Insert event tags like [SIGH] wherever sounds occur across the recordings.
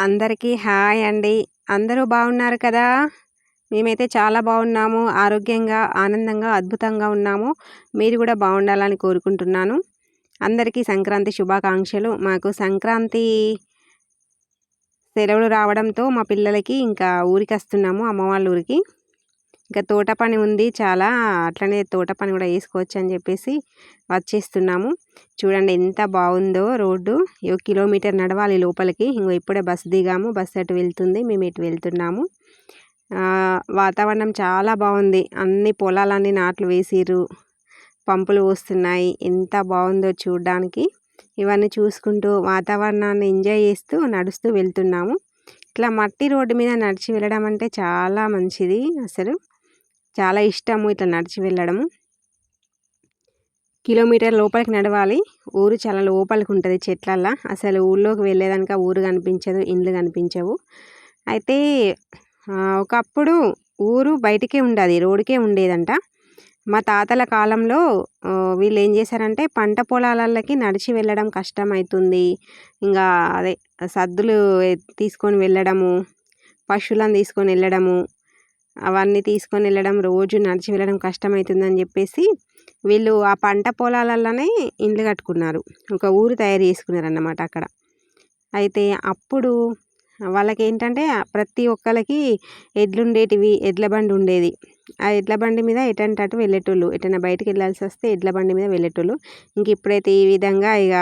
అందరికీ హాయ్ అండి. అందరూ బాగున్నారు కదా? మేమైతే చాలా బాగున్నాము ఆరోగ్యంగా ఆనందంగా అద్భుతంగా ఉన్నాము. మీరు కూడా బాగుండాలని కోరుకుంటున్నాను. అందరికీ సంక్రాంతి శుభాకాంక్షలు. మాకు సంక్రాంతి సెలవులు రావడంతో మా పిల్లలకి ఇంకా ఊరికి వస్తున్నాము అమ్మ వాళ్ళ ఊరికి. ఇంకా తోట పని ఉంది చాలా అట్లనే తోట పని కూడా వేసుకోవచ్చు అని చెప్పేసి వచ్చేస్తున్నాము. చూడండి ఎంత బాగుందో రోడ్డు. ఒక కిలోమీటర్ నడవాలి లోపలికి. ఇంకో ఇప్పుడే బస్సు దిగాము. బస్సు అటు వెళ్తుంది. మేము ఇటు వెళ్తున్నాము. వాతావరణం చాలా బాగుంది. అన్ని పొలాలన్నీ నాట్లు వేసిర్రు. పంపులు పోస్తున్నాయి. ఎంత బాగుందో చూడడానికి. ఇవన్నీ చూసుకుంటూ వాతావరణాన్ని ఎంజాయ్ చేస్తూ నడుస్తూ వెళ్తున్నాము. ఇట్లా మట్టి రోడ్డు మీద నడిచి వెళ్ళడం అంటే చాలా మంచిది అసలు. చాలా ఇష్టము ఇట్లా నడిచి వెళ్ళడము. కిలోమీటర్ లోపలికి నడవాలి. ఊరు చాలా లోపలికి ఉంటుంది చెట్లల్లో. అసలు ఊళ్ళోకి వెళ్ళేదానిక ఊరు కనిపించదు ఇండ్లు కనిపించవు. అయితే ఒకప్పుడు ఊరు బయటికే ఉండదు రోడ్డుకే ఉండేదంట. మా తాతల కాలంలో వీళ్ళు ఏం చేశారంటే పంట పొలాలకి నడిచి వెళ్ళడం కష్టం అవుతుంది ఇంకా అదే సద్దులు తీసుకొని వెళ్ళడము పశువులను తీసుకొని వెళ్ళడము అవన్నీ తీసుకొని వెళ్ళడం రోజు నడిచి వెళ్ళడం కష్టమవుతుందని చెప్పేసి వీళ్ళు ఆ పంట పొలాలలోనే ఇండ్లు కట్టుకున్నారు. ఒక ఊరు తయారు చేసుకున్నారు అన్నమాట అక్కడ. అయితే అప్పుడు వాళ్ళకి ఏంటంటే ప్రతి ఒక్కరికి ఎడ్లు ఉండేటివి ఎడ్ల బండి ఉండేది. ఆ ఎడ్ల బండి మీద ఎటంటే అటు వెళ్ళేటోళ్ళు. ఎటైనా బయటకు వెళ్ళాల్సి వస్తే ఎడ్ల బండి మీద వెళ్ళేటోళ్ళు. ఇంక ఇప్పుడైతే ఈ విధంగా ఇక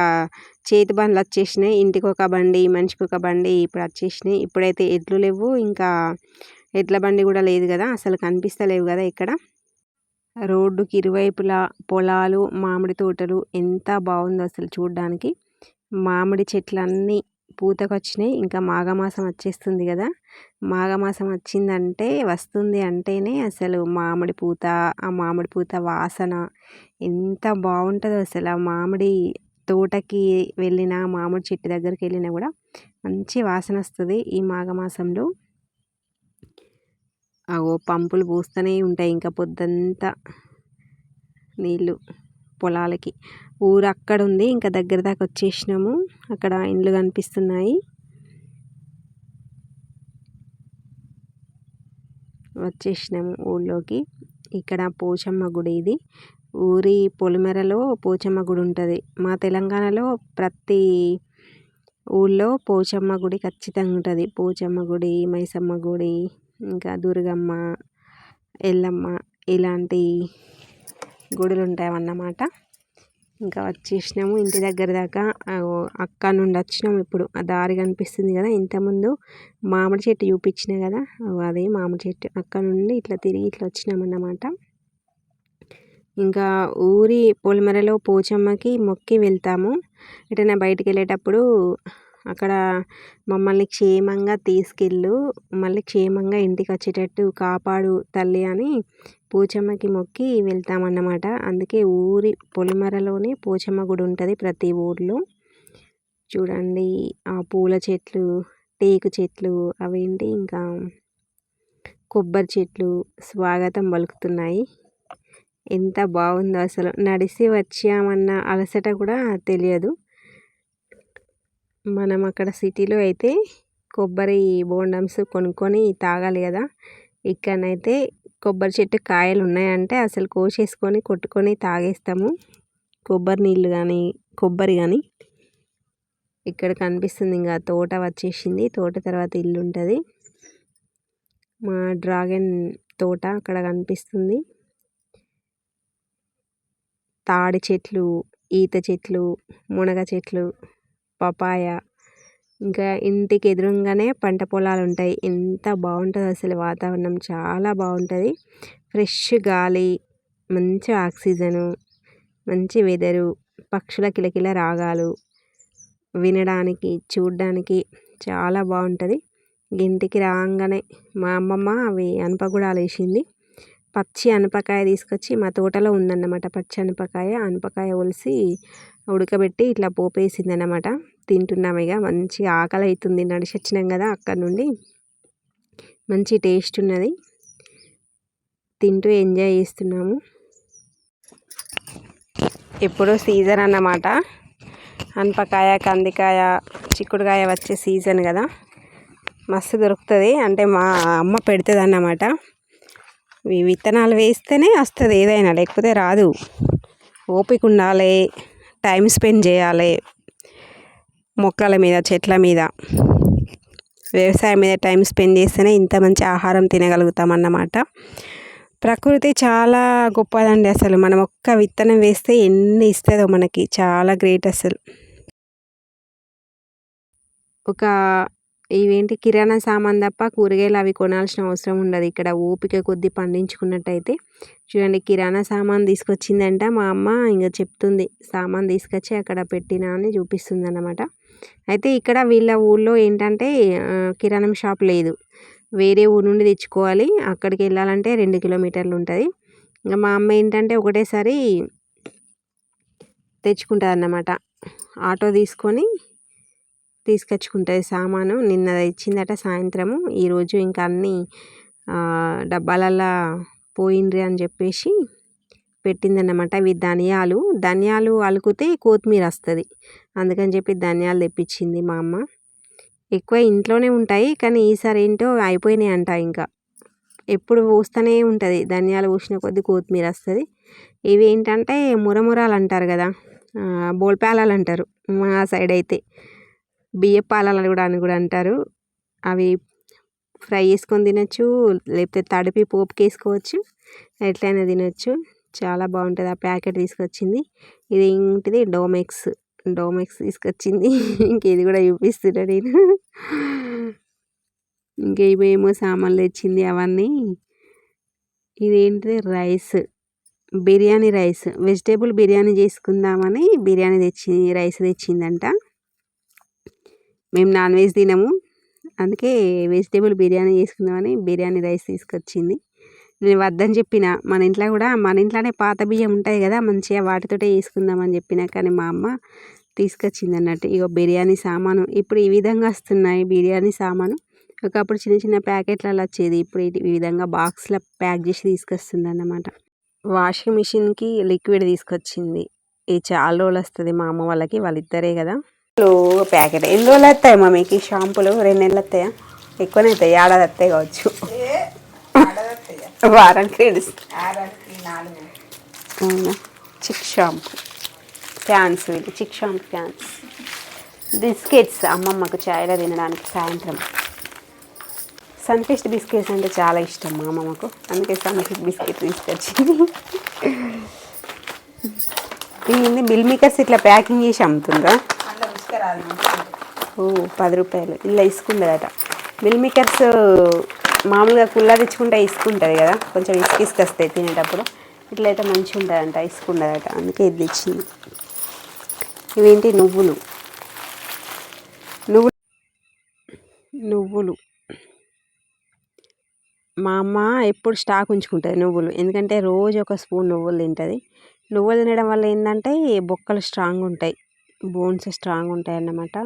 చేతి బండ్లు వచ్చేసినాయి. ఇంటికి ఒక బండి మనిషికి ఒక బండి ఇప్పుడు వచ్చేసినాయి. ఇప్పుడైతే ఎడ్లు లేవు. ఇంకా ఎడ్ల బండి కూడా లేదు కదా అసలు కనిపిస్తలేవు కదా ఇక్కడ. రోడ్డుకి ఇరువైపులా పొలాలు మామిడి తోటలు ఎంత బాగుందో అసలు చూడడానికి. మామిడి చెట్లన్నీ పూతకొచ్చినాయి ఇంకా మాఘమాసం వచ్చేస్తుంది కదా. మాఘమాసం వచ్చిందంటే వస్తుంది అంటేనే అసలు మామిడి పూత ఆ మామిడి పూత వాసన ఎంత బాగుంటుందో అసలు. ఆ మామిడి తోటకి వెళ్ళిన మామిడి చెట్టు దగ్గరికి వెళ్ళినా కూడా మంచి వాసన వస్తుంది ఈ మాఘమాసంలో. అగో పంపులు పూస్తూనే ఉంటాయి ఇంకా పొద్దంతా నీళ్ళు పొలాలకి. ఊరు అక్కడ ఉంది ఇంకా దగ్గర దాకా వచ్చేసినాము. అక్కడ ఇండ్లు కనిపిస్తున్నాయి. వచ్చేసినాము ఊళ్ళోకి. ఇక్కడ పోచమ్మ గుడి ఇది. ఊరి పొలిమెరలో పోచమ్మ గుడి ఉంటుంది. మా తెలంగాణలో ప్రతి ఊళ్ళో పోచమ్మ గుడి ఖచ్చితంగా ఉంటుంది. పోచమ్మ గుడి మైసమ్మ గుడి ఇంకా దుర్గమ్మ ఎల్లమ్మ ఇలాంటి గుడులు ఉంటాయన్నమాట ఇంకా వచ్చేసినాము ఇంటి దగ్గర దాకా. అక్కడ నుండి వచ్చినాము ఇప్పుడు. ఆ దారి కనిపిస్తుంది కదా ఇంతకుముందు మామిడి చెట్టు చూపించిన కదా. అదే మామిడి చెట్టు. అక్కడ నుండి ఇట్లా తిరిగి ఇట్లా వచ్చినామన్నమాట. ఇంకా ఊరి పొలిమెరలో పోచమ్మకి మొక్కి వెళ్తాము. ఎటైనా బయటికి వెళ్ళేటప్పుడు అక్కడ మమ్మల్ని క్షేమంగా తీసుకెళ్ళు మళ్ళీ క్షేమంగా ఇంటికి వచ్చేటట్టు కాపాడు తల్లి అని పోచమ్మకి మొక్కి వెళ్తామన్నమాట. అందుకే ఊరి పొలిమరలోనే పోచమ్మ గుడి ఉంటుంది ప్రతి ఊర్లో. చూడండి ఆ పూల చెట్లు టేకు చెట్లు అవేంటి ఇంకా కొబ్బరి చెట్లు స్వాగతం పలుకుతున్నాయి. ఎంత బాగుందో అసలు. నడిసి వచ్చామన్న అలసట కూడా తెలియదు. మనం అక్కడ సిటీలో అయితే కొబ్బరి బోండమ్స్ కొనుక్కొని తాగాలి కదా. ఇక్కడనైతే కొబ్బరి చెట్టు కాయలు ఉన్నాయంటే అసలు కోసేసుకొని కొట్టుకొని తాగేస్తాము. కొబ్బరి నీళ్ళు కానీ కొబ్బరి కానీ ఇక్కడ కనిపిస్తుంది ఇంకా తోట వచ్చేసింది. తోట తర్వాత ఇల్లు ఉంటుంది. మా డ్రాగన్ తోట అక్కడ కనిపిస్తుంది. తాడి చెట్లు ఈత చెట్లు మునగ చెట్లు. పపాయ. ఇంకా ఇంటికి ఎదురుగానే పంట పొలాలు ఉంటాయి ఎంత బాగుంటుందో అసలు వాతావరణం. చాలా బాగుంటుంది ఫ్రెష్ గాలి మంచి ఆక్సిజను మంచి వెదరు పక్షుల కిలకిల రాగాలు వినడానికి చూడడానికి చాలా బాగుంటుంది ఇంటికి రాగానే మా అమ్మమ్మ అవి అనపగుడాలు వేసింది పచ్చి అనపకాయ తీసుకొచ్చి మా తోటలో ఉందన్నమాట. పచ్చి అనపకాయ అనపకాయ ఒలిసి ఉడకబెట్టి ఇట్లా పోపేసింది అనమాట తింటున్నాము ఇక మంచిగా ఆకలి అవుతుంది నడిచి వచ్చినాం కదా అక్కడ నుండి. మంచి టేస్ట్ ఉన్నది. తింటూ ఎంజాయ్ చేస్తున్నాము. ఎప్పుడో సీజన్ అన్నమాట. అనపకాయ కందికాయ చిక్కుడుకాయ వచ్చే సీజన్ కదా. మస్తు దొరుకుతుంది. అంటే మా అమ్మ పెడుతుంది అన్నమాట విత్తనాలు వేస్తేనే వస్తుంది. ఏదైనా లేకపోతే రాదు. ఓపిక ఉండాలి. టైం స్పెండ్ చేయాలి. మొక్కల మీద చెట్ల మీద. వ్యవసాయం మీద టైం స్పెండ్ చేస్తేనే ఇంత మంచి ఆహారం తినగలుగుతాం అన్నమాట ప్రకృతి చాలా గొప్పదండి అసలు. మనం ఒక్క విత్తనం వేస్తే ఎన్ని ఇస్తుందో మనకి. చాలా గ్రేట్ అసలు. ఒక ఇవేంటి కిరాణా సామాన్ తప్ప కూరగాయలు అవి కొనాల్సిన అవసరం ఉండదు. ఇక్కడ ఓపిక కొద్దీ పండించుకున్నట్టయితే చూడండి కిరాణా సామాన్ తీసుకొచ్చిందంట మా అమ్మ ఇంకా చెప్తుంది. సామాన్ తీసుకొచ్చి అక్కడ పెట్టినా అని చూపిస్తుంది అన్నమాట అయితే ఇక్కడ వీళ్ళ ఊళ్ళో ఏంటంటే కిరాణం షాప్ లేదు. వేరే ఊరు నుండి తెచ్చుకోవాలి. అక్కడికి వెళ్ళాలంటే రెండు కిలోమీటర్లు ఉంటుంది. ఇంకా మా అమ్మ ఏంటంటే ఒకటేసారి తెచ్చుకుంటుంది అన్నమాట ఆటో తీసుకొని తీసుకొచ్చుకుంటుంది సామాను. నిన్న ఇచ్చిందట సాయంత్రము. ఈరోజు ఇంకా అన్నీ డబ్బాలల్లో పోయిండ్రి అని చెప్పేసి పెట్టిందన్నమాట. ఇవి ధనియాలు. ధనియాలు అలుకుతే కొత్తిమీర వస్తుంది. అందుకని చెప్పి ధనియాలు తెప్పించింది మా అమ్మ. ఎక్కువ ఇంట్లోనే ఉంటాయి కానీ ఈసారి ఏంటో అయిపోయినాయి అంట ఇంకా. ఎప్పుడు పోస్తూనే ఉంటుంది. ధనియాలు పూసిన కొద్దీ కొత్తిమీర వస్తుంది. ఇవి ఏంటంటే మురమురాలు అంటారు కదా బోల్పాలాలు అంటారు మా సైడ్ అయితే. బియ్య పాలాలు కూడా అని కూడా అంటారు. అవి ఫ్రై చేసుకొని తినచ్చు లేకపోతే తడిపి పోపుకి వేసుకోవచ్చు ఎట్లయినా తినచ్చు. చాలా బాగుంటుంది ఆ ప్యాకెట్ తీసుకొచ్చింది. ఇది ఏంటిది? డోమెక్స్. డోమెక్స్ తీసుకొచ్చింది. [LAUGHS] ఇంక ఇది కూడా చూపిస్తున్నా నేను. ఇంక ఇవేమో సామాన్లు తెచ్చింది అవన్నీ. ఇదేంటిది rice. Biryani rice. Vegetable biryani చేసుకుందామని బిర్యానీ తెచ్చి రైస్ తెచ్చిందంట. మేము నాన్ వెజ్ తినము. అందుకే వెజిటేబుల్ బిర్యానీ చేసుకుందామని బిర్యానీ రైస్ తీసుకొచ్చింది. నేను వద్దని చెప్పిన. మన ఇంట్లో కూడా మన ఇంట్లోనే పాత బియ్యం ఉంటాయి కదా మంచిగా వాటితోటే చేసుకుందామని చెప్పిన. కానీ మా అమ్మ తీసుకొచ్చింది అన్నట్టు ఇక బిర్యానీ సామాను. ఇప్పుడు ఈ విధంగా వస్తున్నాయి బిర్యానీ సామాను. ఒకప్పుడు చిన్న చిన్న ప్యాకెట్లలో వచ్చేది. ఇప్పుడు ఈ విధంగా బాక్స్లో ప్యాక్ చేసి తీసుకొస్తుంది అన్నమాట. వాషింగ్ మిషన్కి లిక్విడ్ తీసుకొచ్చింది. ఇది చాలా రోజులు వస్తుంది మా అమ్మ వాళ్ళకి వాళ్ళిద్దరే కదా. ప్యాకెట్ ఎన్ని రోజులు వస్తాయి మమ్మీకి షాంపులు? రెండు నెలలు వస్తాయా? ఎక్కువనే అవుతాయి ఏడాది వస్తాయి కావచ్చు. వారానికి అవునా? Chik shampoo. ఫ్యాన్స్ ఇది చిక్ షాంపూ ఫ్యాన్స్. బిస్కెట్స్. అమ్మమ్మకు చాయ్లో తినడానికి సాయంత్రం. సన్ఫిస్ట్ బిస్కెట్స్ అంటే చాలా ఇష్టం మా అమ్మమ్మకు. అందుకే సన్ఫిస్ట్ బిస్కెట్ తీసుకొచ్చింది. [LAUGHS] ఇది మిల్ మేకర్స్ ఇట్లా ప్యాకింగ్ చేసి అమ్ముతుందా ఓ పది రూపాయలు. ఇలా ఇసుకుందట మిల్ మేకర్స్ మామూలుగా కుల్లా తెచ్చుకుంటే ఇసుకుంటుంది కదా? కొంచెం ఇసుక ఇసుక వస్తాయి తినేటప్పుడు. ఇట్లయితే మంచిగా ఉంటుందంట ఇసుకుండదట అందుకే ఇది తెచ్చింది. ఇవేంటి? నువ్వులు. నువ్వులు. నువ్వులు. మా అమ్మ ఎప్పుడు స్టాక్ ఉంచుకుంటుంది నువ్వులు. ఎందుకంటే రోజు ఒక స్పూన్ నువ్వులు తింటుంది. నువ్వులు తినడం వల్ల ఏంటంటే బొక్కలు స్ట్రాంగ్ ఉంటాయి. బోన్స్ స్ట్రాంగ్ ఉంటాయన్నమాట.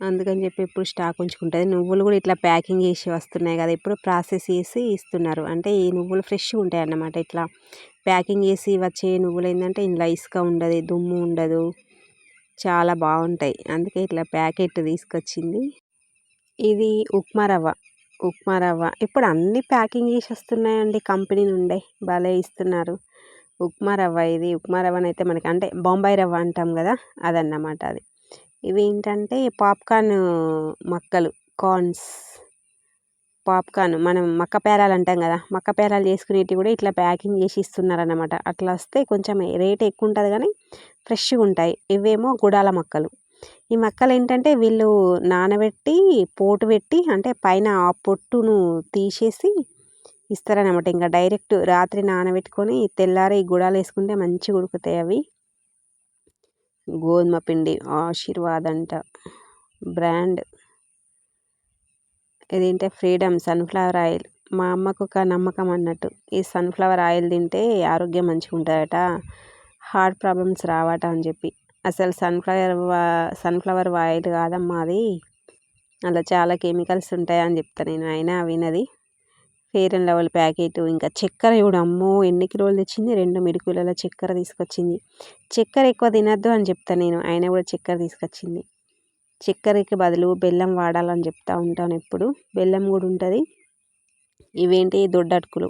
అందుకని చెప్పి ఎప్పుడు స్టాక్ ఉంచుకుంటుంది. నువ్వులు కూడా ఇట్లా ప్యాకింగ్ చేసి వస్తున్నాయి కదా ఇప్పుడు ప్రాసెస్ చేసి ఇస్తున్నారు. అంటే ఈ నువ్వులు ఫ్రెష్గా ఉంటాయి అన్నమాట ఇట్లా. ప్యాకింగ్ చేసి వచ్చే నువ్వులు ఏంటంటే ఇందులో ఇసుక ఉండదు దుమ్ము ఉండదు. చాలా బాగుంటాయి. అందుకే ఇట్లా ప్యాకెట్ తీసుకొచ్చింది. ఇది ఉప్మా రవ్వ. ఉప్మా రవ్వ. ఇప్పుడు అన్ని ప్యాకింగ్ చేసి వస్తున్నాయండి కంపెనీ నుండే. భలే ఇస్తున్నారు. ఉప్మా రవ్వ ఇది ఉప్మా రవ్వనైతే మనకి అంటే బొంబాయి రవ్వ అంటాం కదా అదన్నమాట అది. ఇవి ఏంటంటే పాప్కార్న్ మక్కలు కార్న్స్. పాప్కార్న్ మనం మక్క పేరాలు అంటాం కదా మక్క పేరాలు చేసుకునేటివి కూడా ఇట్లా ప్యాకింగ్ చేసి ఇస్తున్నారన్నమాట. అట్లా వస్తే కొంచెం రేట్ ఎక్కువ ఉంటుంది కానీ ఫ్రెష్గా ఉంటాయి. ఇవేమో గుడాల మొక్కలు. ఈ మొక్కలు ఏంటంటే వీళ్ళు నానబెట్టి పోటు పెట్టి అంటే పైన ఆ పొట్టును తీసేసి ఇస్తారనమాట ఇంకా డైరెక్ట్ రాత్రి నానబెట్టుకొని తెల్లారి గుడాలు వేసుకుంటే మంచిగా ఉడుకుతాయి అవి. గోధుమ పిండి ఆశీర్వాద్ అంట బ్రాండ్ ఇదేంటే ఫ్రీడమ్ సన్ఫ్లవర్ ఆయిల్. మా అమ్మకు ఒక నమ్మకం అన్నట్టు. ఈ సన్ఫ్లవర్ ఆయిల్ తింటే ఆరోగ్యం మంచిగా ఉంటుందట. హార్ట్ ప్రాబ్లమ్స్ రావట అని చెప్పి. అసలు సన్ఫ్లవర్ సన్ఫ్లవర్ ఆయిల్ కాదమ్మా అది. అలా చాలా కెమికల్స్ ఉంటాయని చెప్తా నేను. అయినా వినది. ఫెయిర్ అండ్ లెవెల్ ప్యాకెట్ ఇంకా చక్కెర కూడా అమ్మో ఎన్ని కిలోలు తెచ్చింది? రెండు మిడుకులలో చక్కెర తీసుకొచ్చింది. చక్కెర ఎక్కువ తినద్దు అని చెప్తాను నేను ఆయన కూడా చక్కెర తీసుకొచ్చింది. చక్కెరకి బదులు బెల్లం వాడాలని చెప్తూ ఉంటాను ఎప్పుడు. బెల్లం కూడా ఉంటుంది. ఇవేంటి? దొడ్డ అటుకులు.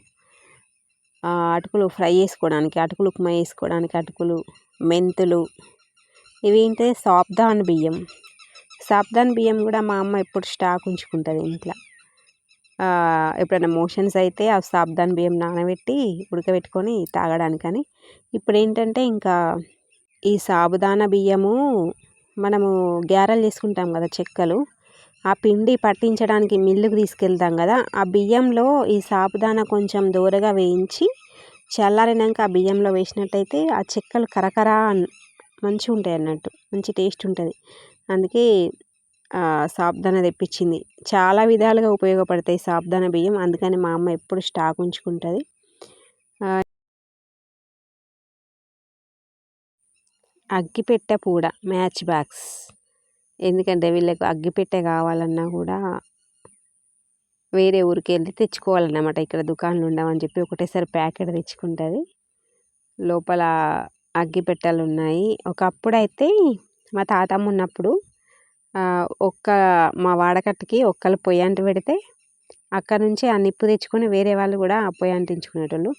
అటుకులు ఫ్రై చేసుకోవడానికి అటుకులు ఉప్మా వేసుకోవడానికి అటుకులు మెంతులు. ఇవేంటి? సాబ్దాన్ బియ్యం. సాబ్దాన్ బియ్యం కూడా మా అమ్మ ఎప్పుడు స్టాక్ ఉంచుకుంటుంది ఇంట్లో. ఎప్పుడైనా మోషన్స్ అయితే ఆ సాబ్దాన్ బియ్యం నానబెట్టి ఉడకబెట్టుకొని తాగడానికని. ఇప్పుడు ఏంటంటే ఇంకా ఈ సాబుదానా బియ్యము మనము గ్యారెలు చేసుకుంటాం కదా చెక్కలు ఆ పిండి పట్టించడానికి మిల్లుకు తీసుకెళ్తాం కదా ఆ బియ్యంలో ఈ సాబుదానా కొంచెం దూరగా వేయించి చల్లారినాక ఆ బియ్యంలో వేసినట్టయితే ఆ చెక్కలు కరకరా మంచిగా ఉంటాయి అన్నట్టు మంచి టేస్ట్ ఉంటుంది. అందుకే సాబ్దాన తెప్పించింది. చాలా విధాలుగా ఉపయోగపడతాయి సాబ్దాన బియ్యం. అందుకని మా అమ్మ ఎప్పుడు స్టాక్ ఉంచుకుంటుంది. అగ్గిపెట్టె పూడ మ్యాచ్ బాక్స్. ఎందుకంటే వీళ్ళకు అగ్గిపెట్టె కావాలన్నా కూడా వేరే ఊరికి వెళ్ళి తెచ్చుకోవాలన్నమాట. ఇక్కడ దుకాణాలు ఉండవని చెప్పి ఒకటేసారి ప్యాకెట్ తెచ్చుకుంటుంది. లోపల అగ్గిపెట్టెలు ఉన్నాయి. ఒకప్పుడు అయితే మా తాతమ్మ ఉన్నప్పుడు ఒక్క మా వాడకట్టుకి ఒక్కళ్ళు పొయ్యి అంటు పెడితే అక్కడ నుంచి ఆ నిప్పు తెచ్చుకొని వేరే వాళ్ళు కూడా పొయ్యి అంటించుకునేటోళ్ళు.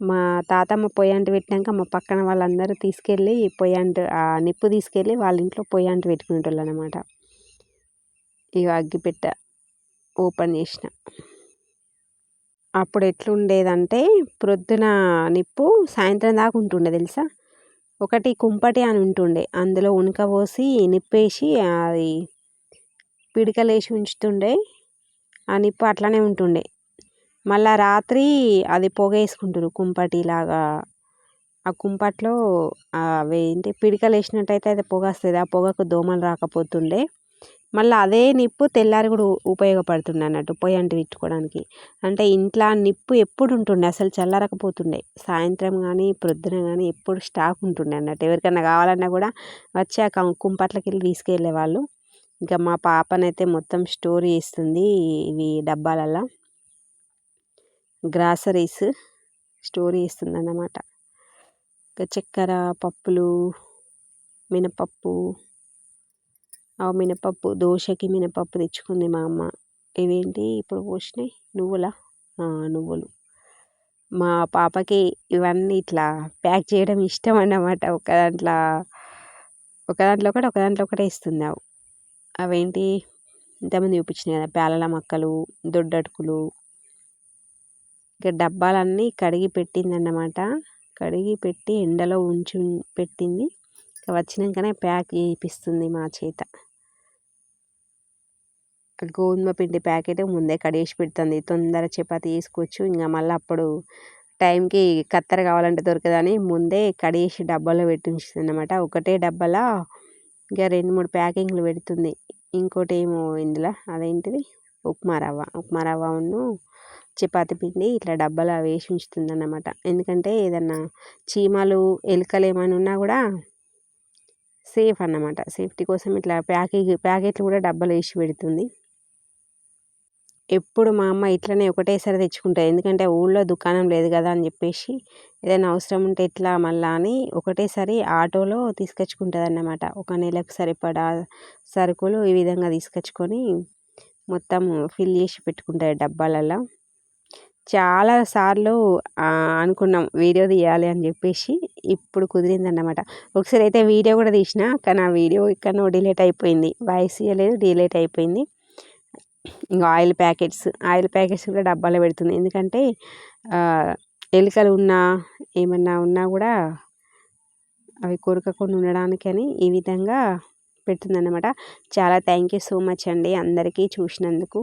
మా తాతమ్మ పొయ్యి అంటు పెట్టినాక మా పక్కన వాళ్ళందరూ తీసుకెళ్ళి పొయ్యి అంటు ఆ నిప్పు తీసుకెళ్ళి వాళ్ళ ఇంట్లో పొయ్యి అంటు పెట్టుకునేటోళ్ళు అనమాట ఇక అగ్గిపెట్ట ఓపెన్ చేసిన. అప్పుడు ఎట్లుండేదంటే ప్రొద్దున నిప్పు సాయంత్రం దాకా ఉంటుండే తెలుసా? ఒకటి కుంపటి అని ఉంటుండే. అందులో ఉనక పోసి నిప్పేసి అది పిడికలేసి ఉంచుతుండే. ఆ నిప్పు అట్లనే ఉంటుండే. మళ్ళా రాత్రి అది పొగ వేసుకుంటారు కుంపటిలాగా. ఆ కుంపట్లో అవి ఏంటి పిడికలు వేసినట్టయితే అది పొగ వస్తుంది ఆ పొగకు దోమలు రాకపోతుండే. మళ్ళీ అదే నిప్పు తెల్లారి కూడా ఉపయోగపడుతుండే అన్నట్టు పొయ్యి అంటించుకోవడానికి అంటే ఇంట్లో నిప్పు ఎప్పుడు ఉంటుండే అసలు చల్లారకపోతుండే. సాయంత్రం కానీ ప్రొద్దున కానీ ఎప్పుడు స్టాక్ ఉంటుండే అన్నట్టు. ఎవరికైనా కావాలన్నా కూడా వచ్చి ఆ కుంపట్లకి వెళ్ళి తీసుకెళ్ళే వాళ్ళు. ఇంకా మా పాపనైతే మొత్తం స్టోర్ చేస్తుంది ఇవి డబ్బాలల్లో. గ్రాసరీస్ స్టోర్ చేస్తుందన్నమాట ఇంకా చక్కెర పప్పులు మినపప్పు ఆ మినపప్పు దోశకి మినపప్పు తెచ్చుకుంది మా అమ్మ. ఇవేంటి ఇప్పుడు పోసినాయి నువ్వుల? నువ్వులు. మా పాపకి ఇవన్నీ ఇట్లా ప్యాక్ చేయడం ఇష్టం అన్నమాట. ఒక దాంట్లో ఒక దాంట్లో ఒకటి ఒక దాంట్లో ఒకటే ఇస్తుంది అవి అవేంటి? ఇంతమంది చూపించినాయి కదా పేలల మొక్కలు దొడ్డటుకులు. ఇక డబ్బాలన్నీ కడిగి పెట్టిందన్నమాట కడిగి పెట్టి ఎండలో ఉంచి పెట్టింది. వచ్చినాకనే ప్యాక్ చేయిపిస్తుంది మా చేత. గోధుమ పిండి ప్యాకెట్ ముందే కడిగేసి పెడుతుంది. తొందర చపాతి వేసుకోవచ్చు. ఇంకా మళ్ళీ అప్పుడు టైంకి కత్తెర కావాలంటే దొరకదని ముందే కడిగేసి డబ్బాలో పెట్టి ఉంచుతుంది అనమాట ఒకటే డబ్బాలో ఇంకా రెండు మూడు ప్యాకింగ్లు పెడుతుంది. ఇంకోటి ఏమో ఇందులో అదేంటిది? ఉప్మా రవ్వ. ఉప్మా రవ్వను చపాతి పిండి ఇట్లా డబ్బాలో వేసి ఉంచుతుంది అన్నమాట ఎందుకంటే ఏదన్నా చీమలు ఎలుకలు ఏమైనా ఉన్నా కూడా సేఫ్ అన్నమాట. సేఫ్టీ కోసం ఇట్లా ప్యాకేజ్ ప్యాకెట్లు కూడా డబ్బాలో వేసి పెడుతుంది. ఎప్పుడు మా అమ్మ ఇట్లనే ఒకటేసారి తెచ్చుకుంటుంది. ఎందుకంటే ఊళ్ళో దుకాణం లేదు కదా అని చెప్పేసి ఏదైనా అవసరం ఉంటే ఎట్లా మళ్ళా అని ఒకటేసారి ఆటోలో తీసుకొచ్చుకుంటుంది అన్నమాట ఒక నెలకు సరిపడా సరుకులు ఈ విధంగా తీసుకొచ్చుకొని మొత్తం ఫిల్ చేసి పెట్టుకుంటారు డబ్బాలలో చాలా సార్లు అనుకున్నాం వీడియో తీయాలి అని చెప్పేసి ఇప్పుడు కుదిరిందన్నమాట. ఒకసారి అయితే వీడియో కూడా తీసిన కానీ ఆ వీడియో ఎక్కడో డిలేట్ అయిపోయింది. వాయిస్ ఇవ్వలేదు డిలేట్ అయిపోయింది. ఇంకా ఆయిల్ ప్యాకెట్స్ ఆయిల్ ప్యాకెట్స్ కూడా డబ్బాలో పెడుతుంది. ఎందుకంటే ఎలుకలు ఉన్నా ఏమన్నా ఉన్నా కూడా అవి కొరకకుండా ఉండడానికని ఈ విధంగా పెడుతుందన్నమాట. చాలా థ్యాంక్ యూ సో మచ్ అండి అందరికీ చూసినందుకు.